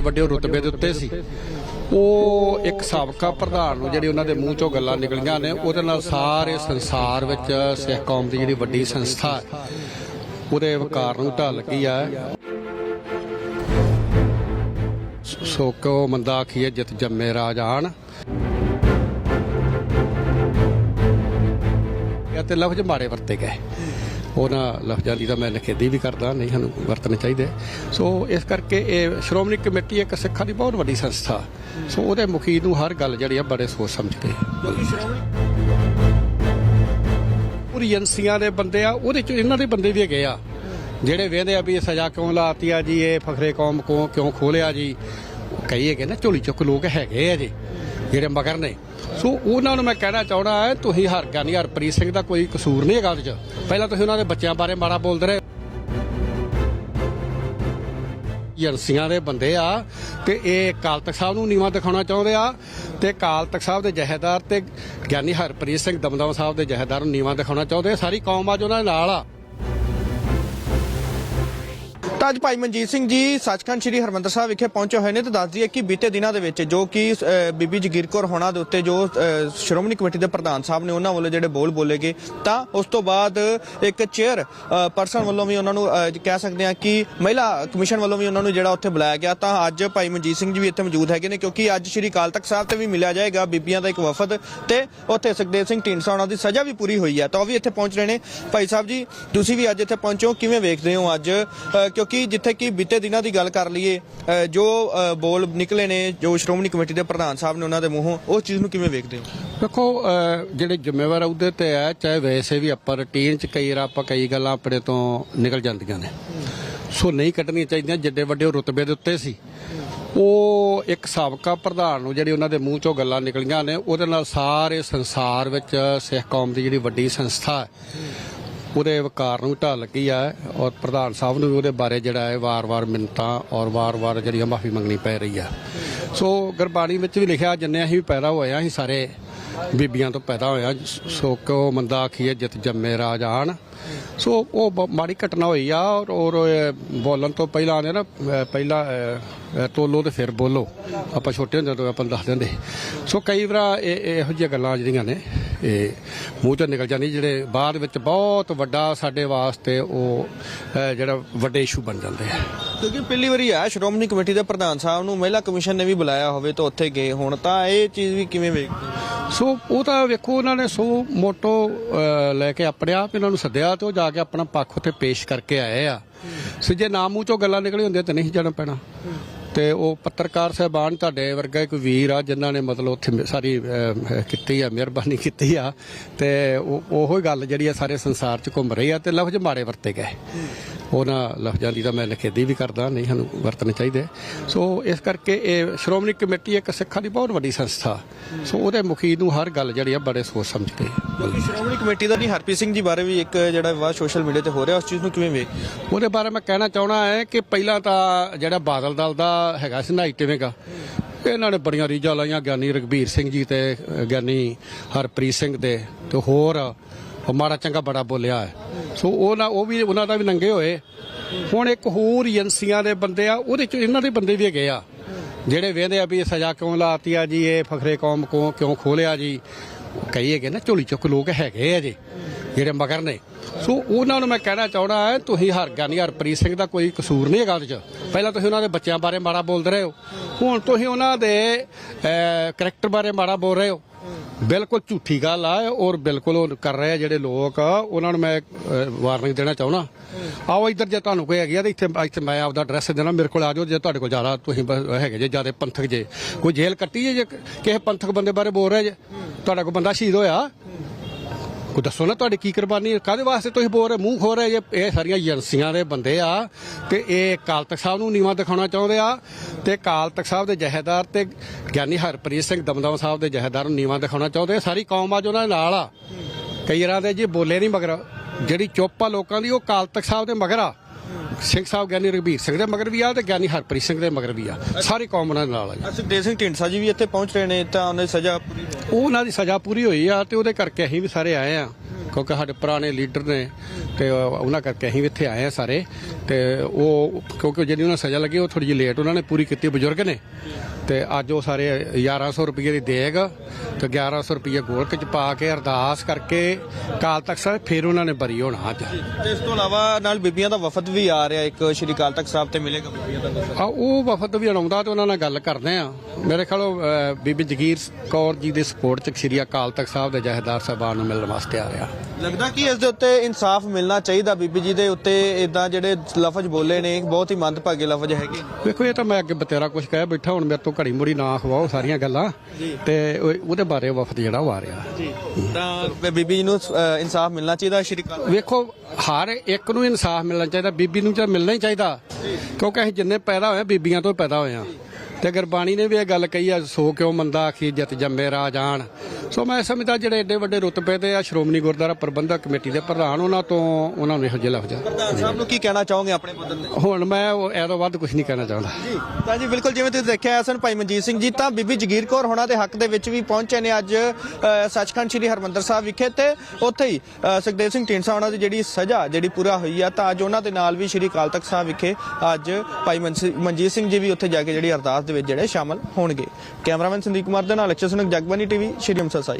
ਵੱਡੇ ਰੁਤਬੇ ਦੇ ਉੱਤੇ ਸੀ। ਉਹ ਇੱਕ ਸਾਬਕਾ ਪ੍ਰਧਾਨ ਨੂੰ ਜਿਹੜੀ ਉਹਨਾਂ ਦੇ ਮੂੰਹ ਚੋਂ ਗੱਲਾਂ ਨਿਕਲੀਆਂ ਨੇ, ਉਹਦੇ ਨਾਲ ਸਾਰੇ ਸੰਸਾਰ ਵਿੱਚ ਸਿੱਖ ਕੌਮ ਦੀ ਜਿਹੜੀ ਵੱਡੀ ਸੰਸਥਾ ਉਹਦੇ ਵਕਾਰ ਨੂੰ ਢਾਲ ਲੱਗੀ ਆ। ਸੋ ਕੋ ਮੰਦਾ ਆਖੀਏ, ਜਿਤ ਜੰਮੇ ਰਾਜ ਇਹ ਤੇ ਲਫ਼ਜ਼ ਮਾਰੇ ਵਰਤੇ ਗਏ। ਉਹਨਾਂ ਲਫ਼ਜ਼ਾਂ ਦੀ ਤਾਂ ਮੈਂ ਨਿਖੇਧੀ ਵੀ ਕਰਦਾ ਨਹੀਂ ਸਾਨੂੰ ਵਰਤਣੇ ਚਾਹੀਦੇ। ਸੋ ਇਸ ਕਰਕੇ ਇਹ ਸ਼੍ਰੋਮਣੀ ਕਮੇਟੀ ਇੱਕ ਸਿੱਖਾਂ ਦੀ ਬਹੁਤ ਵੱਡੀ ਸੰਸਥਾ। ਸੋ ਉਹਦੇ ਮੁਖੀ ਨੂੰ ਹਰ ਗੱਲ ਜਿਹੜੀ ਆ ਬੜੇ ਸੋਚ ਸਮਝ ਕੇ ਪੂਰੀ ਏਜੰਸੀਆਂ ਦੇ ਬੰਦੇ ਆ ਉਹਦੇ ਚ ਇਹਨਾਂ ਦੇ ਬੰਦੇ ਵੀ ਹੈਗੇ ਆ। ਜਿਹੜੇ ਵੇਂਦੇ ਆ ਵੀ ਇਹ ਸਜ਼ਾ ਕਿਉਂ ਲਾਤੀ ਆ ਜੀ ਇਹ ਫਖਰੇ ਕੌਮ ਕੋ ਕਿਉਂ ਖੋਲਿਆ ਜੀ। ਕਈ ਹੈਗੇ ਨਾ ਝੋਲੀ ਚੁੱਕ ਲੋਕ ਹੈਗੇ ਆ ਜੀ ਜਿਹੜੇ ਮਗਰ ਨੇ। ਸੋ ਉਹਨਾਂ ਨੂੰ ਮੈਂ ਕਹਿਣਾ ਚਾਹਣਾ ਹੈ, ਤੁਸੀਂ ਹਰਗਾਨੀ ਹਰਪ੍ਰੀਤ ਸਿੰਘ ਦਾ ਕੋਈ ਕਸੂਰ ਨਹੀਂ ਹੈਗਾ ਉਹਦੇ ਚ। ਪਹਿਲਾਂ ਤੁਸੀਂ ਉਹਨਾਂ ਦੇ ਬੱਚਿਆਂ ਬਾਰੇ ਮਾੜਾ ਬੋਲਦੇ ਰਹੇ। ਏਜੰਸੀਆਂ ਦੇ ਬੰਦੇ ਆ ਤੇ ਇਹ ਅਕਾਲ ਤਖਤ ਸਾਹਿਬ ਨੂੰ ਨੀਵਾ ਦਿਖਾਉਣਾ ਚਾਹੁੰਦੇ ਆ ਤੇ ਅਕਾਲ ਤਖਤ ਸਾਹਿਬ ਦੇ ਜਹੇਦਾਰ ਤੇ ਗਿਆਨੀ ਹਰਪ੍ਰੀਤ ਸਿੰਘ ਦਮਦਮ ਸਾਹਿਬ ਦੇ ਜਹੇਦਾਰ ਨੂੰ ਨੀਵਾ ਦਿਖਾਉਣਾ ਚਾਹੁੰਦੇ ਆ। ਸਾਰੀ ਕੌਮ ਅੱਜ ਉਹਨਾਂ ਦੇ ਨਾਲ ਆ। ਤਾਂ ਅੱਜ ਭਾਈ ਮਨਜੀਤ ਸਿੰਘ ਜੀ। ਸੱਚਖੰਡ ਸ੍ਰੀ ਹਰਮੰਦਰ ਸਾਹਿਬ ਵਿਖੇ ਪਹੁੰਚੇ ਹੋਏ ਨੇ ਤੇ ਦੱਸ ਦਈਏ ਕਿ ਬੀਤੇ ਦਿਨਾਂ ਦੇ ਵਿੱਚ ਜੋ ਕਿ ਬੀਬੀ ਜਗੀਰ ਕੌਰ ਹੋਣਾ ਦੇ ਉੱਤੇ ਜੋ ਸ਼੍ਰੋਮਣੀ ਕਮੇਟੀ ਦੇ ਪ੍ਰਧਾਨ ਸਾਹਿਬ ਨੇ ਉਹਨਾਂ ਵੱਲੋਂ ਜਿਹੜੇ ਬੋਲ ਬੋਲੇ ਗਏ, ਤਾਂ ਉਸ ਤੋਂ ਬਾਅਦ ਇੱਕ ਚੇਅਰ ਪਰਸਨ ਵੱਲੋਂ ਵੀ ਉਹਨਾਂ ਨੂੰ ਕਹਿ ਸਕਦੇ ਆ ਕਿ ਮਹਿਲਾ ਕਮਿਸ਼ਨ ਵੱਲੋਂ ਵੀ ਉਹਨਾਂ ਨੂੰ ਜਿਹੜਾ ਉੱਥੇ ਬੁਲਾਇਆ ਗਿਆ। ਤਾਂ ਅੱਜ ਭਾਈ ਮਨਜੀਤ ਸਿੰਘ ਜੀ ਵੀ ਇੱਥੇ ਮੌਜੂਦ ਹੈਗੇ ਨੇ ਕਿਉਂਕਿ ਅੱਜ ਸ੍ਰੀ ਅਕਾਲ ਤਖਤ ਸਾਹਿਬ ਤੇ ਵੀ ਮਿਲਿਆ ਜਾਏਗਾ ਬੀਬੀਆਂ ਦਾ ਇੱਕ ਵਫਦ ਤੇ ਉੱਥੇ ਸੁਖਦੇਵ ਸਿੰਘ ਢੀਂਡਸਾ ਉਹਨਾਂ ਦੀ ਸਜ਼ਾ ਵੀ ਪੂਰੀ ਹੋਈ ਹੈ। ਤਾਂ ਉਹ ਵੀ ਇੱਥੇ ਪਹੁੰਚ ਰਹੇ ਨੇ। ਭਾਈ ਸਾਹਿਬ ਜੀ, ਤੁਸੀਂ ਵੀ ਅੱਜ ਇੱਥੇ ਪਹੁੰਚੋ। ਕਿਵੇਂ ਵੇਖਦੇ ਹੋ ਅੱਜ? ਕਿਉਂਕਿ ਕਿਉਂਕਿ ਜਿੱਥੇ ਕਿ ਬੀਤੇ ਦਿਨਾਂ ਦੀ ਗੱਲ ਕਰ ਲਈਏ ਜੋ ਬੋਲ ਨਿਕਲੇ ਨੇ, ਜੋ ਸ਼੍ਰੋਮਣੀ ਕਮੇਟੀ ਦੇ ਪ੍ਰਧਾਨ ਸਾਹਿਬ ਨੇ ਉਹਨਾਂ ਦੇ ਮੂੰਹੋਂ, ਉਸ ਚੀਜ਼ ਨੂੰ ਕਿਵੇਂ ਵੇਖਦੇ ਹੋ? ਦੇਖੋ ਜਿਹੜੇ ਜ਼ਿੰਮੇਵਾਰ ਆ ਤੇ ਆ ਚਾਹੇ ਵੈਸੇ ਵੀ ਆਪਾਂ ਰੁਟੀਨ ਚ ਕਈ ਵਾਰ ਆਪਾਂ ਕਈ ਗੱਲਾਂ ਆਪਣੇ ਤੋਂ ਨਿਕਲ ਜਾਂਦੀਆਂ ਨੇ। ਸੋ ਨਹੀਂ ਕੱਢਣੀਆਂ ਚਾਹੀਦੀਆਂ, ਜਿੱਡੇ ਵੱਡੇ ਰੁਤਬੇ ਦੇ ਉੱਤੇ ਸੀ। ਉਹ ਇੱਕ ਸਾਬਕਾ ਪ੍ਰਧਾਨ ਨੂੰ ਜਿਹੜੀ ਉਹਨਾਂ ਦੇ ਮੂੰਹ ਚੋਂ ਗੱਲਾਂ ਨਿਕਲੀਆਂ ਨੇ, ਉਹਦੇ ਨਾਲ ਸਾਰੇ ਸੰਸਾਰ ਵਿੱਚ ਸਿੱਖ ਕੌਮ ਦੀ ਜਿਹੜੀ ਵੱਡੀ ਸੰਸਥਾ ਹੈ ਉਹਦੇ ਵਕਾਰ ਨੂੰ ਢਾਲ ਲੱਗੀ ਆ ਔਰ ਪ੍ਰਧਾਨ ਸਾਹਿਬ ਨੂੰ ਵੀ ਉਹਦੇ ਬਾਰੇ ਜਿਹੜਾ ਹੈ ਵਾਰ-ਵਾਰ ਮਿੰਤਾਂ ਔਰ ਵਾਰ-ਵਾਰ ਜਿਹੜੀਆਂ ਮਾਫੀ ਮੰਗਣੀ ਪੈ ਰਹੀ ਆ। ਸੋ ਗੁਰਬਾਣੀ ਵਿੱਚ ਵੀ ਲਿਖਿਆ, ਜਿੰਨੇ ਅਸੀਂ ਵੀ ਪੈਦਾ ਹੋਏ ਆ, ਅਸੀਂ ਸਾਰੇ ਬੀਬੀਆਂ ਤੋਂ ਪੈਦਾ ਹੋਇਆ ਸੋ ਕੋ ਮੰਦਾ ਆਖੀਏ, ਜਿਤ ਜੰਮੇ ਰਾਜਾਨ ਸੋ ਉਹ ਬ- ਮਾੜੀ ਘਟਨਾ ਹੋਈ ਆ ਔਰ ਔਰ ਬੋਲਣ ਤੋਂ ਪਹਿਲਾਂ ਆਉਂਦੇ ਨਾ ਪਹਿਲਾਂ ਤੋਲੋ ਤੇ ਫਿਰ ਬੋਲੋ। ਆਪਾਂ ਛੋਟੇ ਹੁੰਦੇ ਤੋਂ ਆਪਾਂ ਨੂੰ ਦੱਸ ਦਿੰਦੇ। ਸੋ ਕਈ ਵਾਰ ਇਹ, ਇਹੋ ਜਿਹੀਆਂ ਗੱਲਾਂ ਜਿਹੜੀਆਂ ਨੇ ਇਹ ਮੂੰਹ ਚੋਂ ਨਿਕਲ ਜਾਂਦੀ ਜਿਹੜੇ ਬਾਅਦ ਵਿੱਚ ਬਹੁਤ ਵੱਡਾ ਸਾਡੇ ਵਾਸਤੇ ਉਹ ਅਹ, ਜਿਹੜਾ ਵੱਡੇ ਇਸ਼ੂ ਬਣ ਜਾਂਦੇ ਆ। ਕਿਉਂਕਿ ਪਹਿਲੀ ਵਾਰੀ ਆ ਸ਼੍ਰੋਮਣੀ ਕਮੇਟੀ ਦੇ ਪ੍ਰਧਾਨ ਸਾਹਿਬ ਨੂੰ ਮਹਿਲਾ ਕਮਿਸ਼ਨ ਨੇ ਵੀ ਬੁਲਾਇਆ ਹੋਵੇ ਤਾਂ ਉੱਥੇ ਗਏ ਹੁਣ ਤਾਂ ਇਹ ਚੀਜ਼ ਵੀ ਕਿਵੇਂ ਵੇਖਦੇ ਹੋ ਸੋ ਉਹ ਤਾਂ ਵੇਖੋ ਉਹਨਾਂ ਨੇ ਸੋ ਮੋਟੋ ਅਹ, ਲੈ ਕੇ ਆਪਣੇ ਆਪ ਇਹਨਾਂ ਨੂੰ ਸੱਦਿਆ ਤੇ ਉਹ ਜਾ ਕੇ ਆਪਣਾ ਪੱਖ ਉੱਥੇ ਪੇਸ਼ ਕਰਕੇ ਆਏ ਆ। ਸੋ ਜੇ ਨਾ ਮੂੰਹ ਚੋਂ ਗੱਲਾਂ ਨਿਕਲੀ ਹੁੰਦੀਆਂ ਤਾਂ ਨਹੀਂ ਜਾਣਾ ਪੈਣਾ। ਤੇ ਉਹ ਪੱਤਰਕਾਰ ਸਹਿਬਾਨ ਤੁਹਾਡੇ ਵਰਗਾ ਇੱਕ ਵੀਰ ਆ, ਜਿਨ੍ਹਾਂ ਨੇ ਮਤਲਬ ਉੱਥੇ ਸਾਰੀ ਕੀਤੀ ਆ, ਮਿਹਰਬਾਨੀ ਕੀਤੀ ਆ। ਤੇ ਉਹ ਉਹੋ ਗੱਲ ਜਿਹੜੀ ਆ ਸਾਰੇ ਸੰਸਾਰ 'ਚ ਘੁੰਮ ਰਹੀ ਆ ਤੇ ਲਫ਼ਜ਼ ਮਾੜੇ ਵਰਤੇ ਗਏ। ਉਹਨਾਂ ਲਫ਼ਜ਼ਾਂ ਦੀ ਤਾਂ ਮੈਂ ਨਿਖੇਧੀ ਵੀ ਕਰਦਾ ਨਹੀਂ ਸਾਨੂੰ ਵਰਤਣੇ ਚਾਹੀਦੇ। ਸੋ ਇਸ ਕਰਕੇ ਇਹ ਸ਼੍ਰੋਮਣੀ ਕਮੇਟੀ ਇੱਕ ਸਿੱਖਾਂ ਦੀ ਬਹੁਤ ਵੱਡੀ ਸੰਸਥਾ। ਸੋ ਉਹਦੇ ਮੁਖੀ ਨੂੰ ਹਰ ਗੱਲ ਜਿਹੜੀ ਆ ਬੜੇ ਸੋਚ ਸਮਝ ਕੇ। ਸ਼੍ਰੋਮਣੀ ਕਮੇਟੀ ਦਾ ਨਹੀਂ ਹਰਪ੍ਰੀਤ ਸਿੰਘ ਜੀ ਬਾਰੇ ਵੀ ਇੱਕ ਜਿਹੜਾ ਵਿਵਾਦ ਸੋਸ਼ਲ ਮੀਡੀਆ ਤੇ ਹੋ ਰਿਹਾ ਉਸ ਚੀਜ਼ ਨੂੰ ਕਿਵੇਂ ਵੇਖ? ਉਹਦੇ ਬਾਰੇ ਮੈਂ ਕਹਿਣਾ ਚਾਹਣਾ ਹੈ ਕਿ ਪਹਿਲਾਂ ਤਾਂ ਜਿਹੜਾ ਬਾਦਲ ਦਲ ਦਾ ਹੈਗਾ ਸੀ ਨਾਈ ਟਿਵੇਂਗਾ ਇਹਨਾਂ ਨੇ ਬੜੀਆਂ ਰੀਝਾਂ ਲਾਈਆਂ ਗਿਆਨੀ ਰਗਵੀਰ ਸਿੰਘ ਜੀ ਤੇ ਗਿਆਨੀ ਹਰਪ੍ਰੀਤ ਸਿੰਘ ਦੇ ਤੇ ਹੋਰ ਉਹ ਮਾੜਾ ਚੰਗਾ ਬੜਾ ਬੋਲਿਆ ਹੈ। ਸੋ ਉਹ ਨਾ, ਉਹ ਵੀ ਉਹਨਾਂ ਦਾ ਵੀ ਨੰਗੇ ਹੋਏ। ਹੁਣ ਇੱਕ ਹੋਰ ਏਜੰਸੀਆਂ ਦੇ ਬੰਦੇ ਆ, ਉਹਦੇ ਚ ਇਹਨਾਂ ਦੇ ਬੰਦੇ ਵੀ ਹੈਗੇ ਆ। ਜਿਹੜੇ ਵੇਂਦੇ ਆ ਵੀ ਇਹ ਸਜ਼ਾ ਕਿਉਂ ਲਾਤੀ ਆ ਜੀ, ਇਹ ਫਖਰੇ ਕੌਮ ਕੋ, ਕਿਉਂ ਖੋਲਿਆ ਜੀ? ਕਈ ਹੈਗੇ ਨਾ ਝੋਲੀ ਚੁੱਕ ਲੋਕ ਹੈਗੇ ਆ ਜੀ, ਜਿਹੜੇ ਮਗਰ ਨੇ। ਸੋ ਉਹਨਾਂ ਨੂੰ ਮੈਂ ਕਹਿਣਾ ਚਾਹਣਾ ਹੈ, ਤੁਸੀਂ ਹਰਗਾਨੀ ਹਰਪ੍ਰੀਤ ਸਿੰਘ ਦਾ ਕੋਈ ਕਸੂਰ ਨਹੀਂ ਹੈਗਾ ਉਹਦੇ ਚ। ਪਹਿਲਾਂ ਤੁਸੀਂ ਉਹਨਾਂ ਦੇ ਬੱਚਿਆਂ ਬਾਰੇ ਮਾੜਾ ਬੋਲਦੇ ਰਹੇ ਹੋ। ਹੁਣ ਤੁਸੀਂ ਉਹਨਾਂ ਦੇ ਕਰੈਕਟਰ ਬਾਰੇ ਮਾੜਾ ਬੋਲ ਰਹੇ ਹੋ। ਬਿਲਕੁਲ ਝੂਠੀ ਗੱਲ ਆ ਔਰ ਬਿਲਕੁਲ ਉਹ ਕਰ ਰਹੇ ਆ ਜਿਹੜੇ ਲੋਕ ਉਹਨਾਂ ਨੂੰ ਮੈਂ ਵਾਰਨਿੰਗ ਦੇਣਾ ਚਾਹੁੰਦਾ। ਆਓ ਇੱਧਰ ਜੇ ਤੁਹਾਨੂੰ ਕੋਈ ਹੈਗੀ ਆ ਤੇ ਇੱਥੇ ਇੱਥੇ ਮੈਂ ਆਪਦਾ ਐਡਰੈਸ ਦੇਣਾ, ਮੇਰੇ ਕੋਲ ਆ ਜਾਓ, ਜੇ ਤੁਹਾਡੇ ਕੋਲ ਜ਼ਿਆਦਾ ਤੁਸੀਂ ਬ- ਹੈਗੇ ਜੇ, ਜ਼ਿਆਦਾ ਪੰਥਕ ਜੇ। ਕੋਈ ਜੇਲ੍ਹ ਕੱਟੀ ਜੇ ਜੇ ਕਿਸੇ ਪੰਥਕ ਬੰਦੇ ਬਾਰੇ ਬੋਲ ਰਿਹਾ ਜੇ, ਤੁਹਾਡਾ ਕੋਈ ਬੰਦਾ ਸ਼ਹੀਦ ਹੋਇਆ? ਕੋਈ ਦੱਸੋ ਨਾ ਤੁਹਾਡੀ ਕੀ ਕੁਰਬਾਨੀ ਹੈ ਕਾਦੇ ਵਾਸਤੇ ਤੁਸੀਂ ਬੋਲ ਰਹੇ ਮੂੰਹ ਖੋ ਰਹੇ ਜੇ ਇਹ ਸਾਰੀਆਂ ਏਜੰਸੀਆਂ ਦੇ ਬੰਦੇ ਆ ਤੇ ਇਹ ਅਕਾਲ ਤਖਤ ਸਾਹਿਬ ਨੂੰ ਨੀਵਾ ਦਿਖਾਉਣਾ ਚਾਹੁੰਦੇ ਆ ਤੇ ਅਕਾਲ ਤਖਤ ਸਾਹਿਬ ਦੇ ਜਹੇਦਾਰ ਤੇ ਗਿਆਨੀ ਹਰਪ੍ਰੀਤ ਸਿੰਘ ਦਮਦਮ ਸਾਹਿਬ ਦੇ ਜਹੇਦਾਰ ਨੂੰ ਨੀਵਾ ਦਿਖਾਉਣਾ ਚਾਹੁੰਦੇ ਆ। ਸਾਰੀ ਕੌਮ ਅੱਜ ਉਹਨਾਂ ਦੇ ਨਾਲ ਆ। ਕਈ ਵਾਰਾਂ ਦੇ ਜੀ ਬੋਲੇ ਨਹੀਂ ਮਗਰ। ਜਿਹੜੀ ਚੁੱਪ ਆ ਲੋਕਾਂ ਦੀ ਉਹ ਅਕਾਲ ਤਖਤ ਸਾਹਿਬ ਦੇ ਮਗਰ ਆ। ਸਿੰਘ ਸਾਹਿਬ ਗਿਆਨੀ ਰਘਬੀਰ ਸਿੰਘ ਦੇ ਮਗਰ ਵੀ ਆ ਤੇ ਗਿਆਨੀ ਹਰਪ੍ਰੀਤ ਸਿੰਘ ਦੇ ਮਗਰ ਵੀ ਆ ਸਾਰੀ ਕੌਮ ਉਹਨਾਂ ਦੇ ਨਾਲ ਆ ਜੀ। ਸੁਖਦੇਵ ਸਿੰਘ ਢੀਂਡਸਾ ਜੀ ਵੀ ਇੱਥੇ ਪਹੁੰਚ ਰਹੇ ਨੇ ਤਾਂ ਉਹਨੇ ਸਜ਼ਾ ਪੂਰੀ ਹੋਈ। ਉਹ ਉਹਨਾਂ ਦੀ ਸਜ਼ਾ ਪੂਰੀ ਹੋਈ ਆ ਤੇ ਉਹਦੇ ਕਰਕੇ ਅਸੀਂ ਵੀ ਸਾਰੇ ਆਏ ਆ ਕਿਉਂਕਿ ਸਾਡੇ ਪੁਰਾਣੇ ਲੀਡਰ ਨੇ ਤੇ ਉਹਨਾਂ ਕਰਕੇ ਅਸੀਂ ਵੀ ਇੱਥੇ ਆਏ ਆ ਸਾਰੇ ਤੇ ਉਹ ਕਿਉਂਕਿ ਜਿਹੜੀ ਉਹਨਾਂ ਸਜ਼ਾ ਲੱਗੀ ਉਹ ਥੋੜੀ ਜਿਹੀ ਲੇਟ ਉਹਨਾਂ ਨੇ ਪੂਰੀ ਕੀਤੀ ਬਜ਼ੁਰਗ ਨੇ ਤੇ ਅੱਜ ਉਹ ਸਾਰੇ 1100 ਰੁਪਏ ਦੀ ਦੇਗ ਤੇ 1100 ਰੁਪਏ ਗੋਲਕ ਚ ਪਾ ਕੇ ਅਰਦਾਸ ਕਰਕੇ ਕਾਲ ਤਖਤ ਸਾਹਿਬ ਫਿਰ ਉਹਨਾਂ ਨੇ ਬਰੀ ਹੋਣਾ ਅੱਜ। ਤੇ ਇਸ ਤੋਂ ਇਲਾਵਾ ਨਾਲ ਬੀਬੀਆਂ ਦਾ ਵਫਦ ਵੀ ਆ ਰਿਹਾ ਇੱਕ ਸ਼੍ਰੀ ਅਕਾਲ ਤਖਤ ਸਾਹਿਬ ਤੇ ਮਿਲੇਗਾ ਬੀਬੀਆਂ ਦਾ ਆ ਉਹ ਵਫਦ ਵੀ ਆਉਂਦਾ ਤੇ ਉਹਨਾਂ ਨਾਲ ਗੱਲ ਕਰਦੇ ਆ। ਮੇਰੇ ਖਿਆਲ ਉਹ, ਬੀਬੀ ਜਗੀਰ ਕੌਰ ਜੀ ਦੇ ਸਪੋਰਟ ਚ ਸ੍ਰੀ ਅਕਾਲ ਤਖਤ ਸਾਹਿਬ ਦੇ ਜਹੇਦਾਰ ਸਾਹਿਬਾਨ ਨੂੰ ਮਿਲਣ ਵਾਸਤੇ ਆ ਰਿਹਾ। ਲੱਗਦਾ ਕਿ ਇਸ ਦੇ ਉੱਤੇ ਇਨਸਾਫ ਮਿਲਣਾ ਚਾਹੀਦਾ ਬੀਬੀ ਜੀ ਦੇ ਉੱਤੇ? ਇਦਾਂ ਜਿਹੜੇ ਲਫ਼ਜ਼ ਬੋਲੇ ਨੇ ਬਹੁਤ ਹੀ ਮੰਦਭਾਗੇ ਲਫ਼ਜ਼ ਹੈਗੇ ਵੇਖੋ ਇਹ ਤਾਂ ਮੈਂ ਅੱਗੇ ਬਤੇਰਾ ਕੁਝ ਕਹਿ ਬੈਠਾ ਹੁਣ ਮੇਰੇ ਤੋਂ ਘੜੀ ਮੁੜੀ ਨਾ ਖਵਾਓ ਸਾਰੀਆਂ ਗੱਲਾਂ। ਤੇ ਉਹ- ਉਹਦੇ ਬਾਰੇ ਵਫਦ ਜਿਹੜਾ ਉਹ ਆ ਰਿਹਾ। ਜੀ। ਤਾਂ ਬੀਬੀ ਜੀ ਨੂੰ ਅ, ਇਨਸਾਫ ਮਿਲਣਾ ਚਾਹੀਦਾ ਸ਼੍ਰੀ ਅਕਾਲ ਵੇਖੋ ਹਰ ਇੱਕ ਨੂੰ ਇਨਸਾਫ ਮਿਲਣਾ ਚਾਹੀਦਾ ਬੀਬੀ ਨੂੰ ਤਾਂ ਮਿਲਣਾ ਹੀ ਚਾਹੀਦਾ। ਕਿਉਂਕਿ ਅਸੀਂ ਜਿੰਨੇ ਪੈਦਾ ਹੋਏ ਬੀਬੀਆਂ ਤੋਂ ਹੀ ਪੈਦਾ ਹੋਏ ਆ ਤੇ ਗੁਰਬਾਣੀ ਨੇ ਵੀ ਇਹ ਗੱਲ ਕਹੀ ਆ ਸੋ ਕਿਉ ਮੰਦਾ ਆਖੀ ਜਿਤ ਜੰਮੇ ਰਾਜਾਨ ਸੋ ਮੈਂ ਸਮਝਦਾ ਜਿਹੜੇ ਏਡੇ ਵੱਡੇ ਰੁਤਬੇ ਤੇ ਆ ਸ਼੍ਰੋਮਣੀ ਗੁਰਦੁਆਰਾ ਪ੍ਰਬੰਧਕ ਕਮੇਟੀ ਦੇ ਪ੍ਰਧਾਨ ਉਹਨਾਂ ਤੋਂ ਉਹਨਾਂ ਨੂੰ ਇਹੋ ਜਿਹੇ ਲਫ਼ਜ਼ ਪ੍ਰਧਾਨ ਸਾਹਿਬ ਨੂੰ ਕੀ ਕਹਿਣਾ ਚਾਹੋਗੇ ਆਪਣੇ ਬਦਲ ਦੇ? ਹੁਣ ਮੈਂ ਉਹ ਇਹ ਤੋਂ ਵੱਧ ਕੁਝ ਨਹੀਂ ਕਹਿਣਾ ਚਾਹੁੰਦਾ। ਜੀ ਤਾਂ ਜੀ ਬਿਲਕੁਲ ਜਿਵੇਂ ਤੁਸੀਂ ਦੇਖਿਆ ਸਨ ਭਾਈ ਮਨਜੀਤ ਸਿੰਘ ਜੀ ਤਾਂ ਬੀਬੀ ਜਗੀਰ ਕੌਰ ਹੋਣਾ ਦੇ ਹੱਕ ਦੇ ਵਿੱਚ ਵੀ ਪਹੁੰਚੇ ਨੇ ਅੱਜ ਅ, ਸੱਚਖੰਡ ਸ੍ਰੀ ਹਰਮੰਦਰ ਸਾਹਿਬ ਵਿਖੇ ਤੇ ਉੱਥੇ ਹੀ ਅ, ਸੁਖਦੇਵ ਸਿੰਘ ਢੀਂਡਸਾ ਉਹਨਾਂ ਦੀ ਜਿਹੜੀ ਸਜ਼ਾ ਜਿਹੜੀ ਪੂਰਾ ਹੋਈ ਆ ਤਾਂ ਅੱਜ ਉਹਨਾਂ ਦੇ ਨਾਲ ਵੀ ਸ੍ਰੀ ਅਕਾਲ ਤਖਤ ਸਾਹਿਬ ਵਿਖੇ ਅੱਜ ਭਾਈ ਮਨਸ- ਮਨਜੀਤ ਸਿੰਘ ਜੀ ਵੀ ਉੱਥੇ ਜਾ ਕੇ ਜਿਹੜੀ ਅਰਦਾਸ ਦੇ ਵਿੱਚ ਜਿਹੜੇ ਸ਼ਾਮਲ ਹੋਣਗੇ। ਕੈਮਰਾਮੈਨ ਸੰਦੀਪ ਕੁਮਾਰ ਦੇ ਨਾਲ ਅਕਸ਼ਰ ਸੁਨਕ ਜਗਬਾਨੀ ਟੀਵੀ, ਸ਼੍ਰੀ ਅੰਮ੍ਰਿਤਸਰ ਸਾਹਿਬ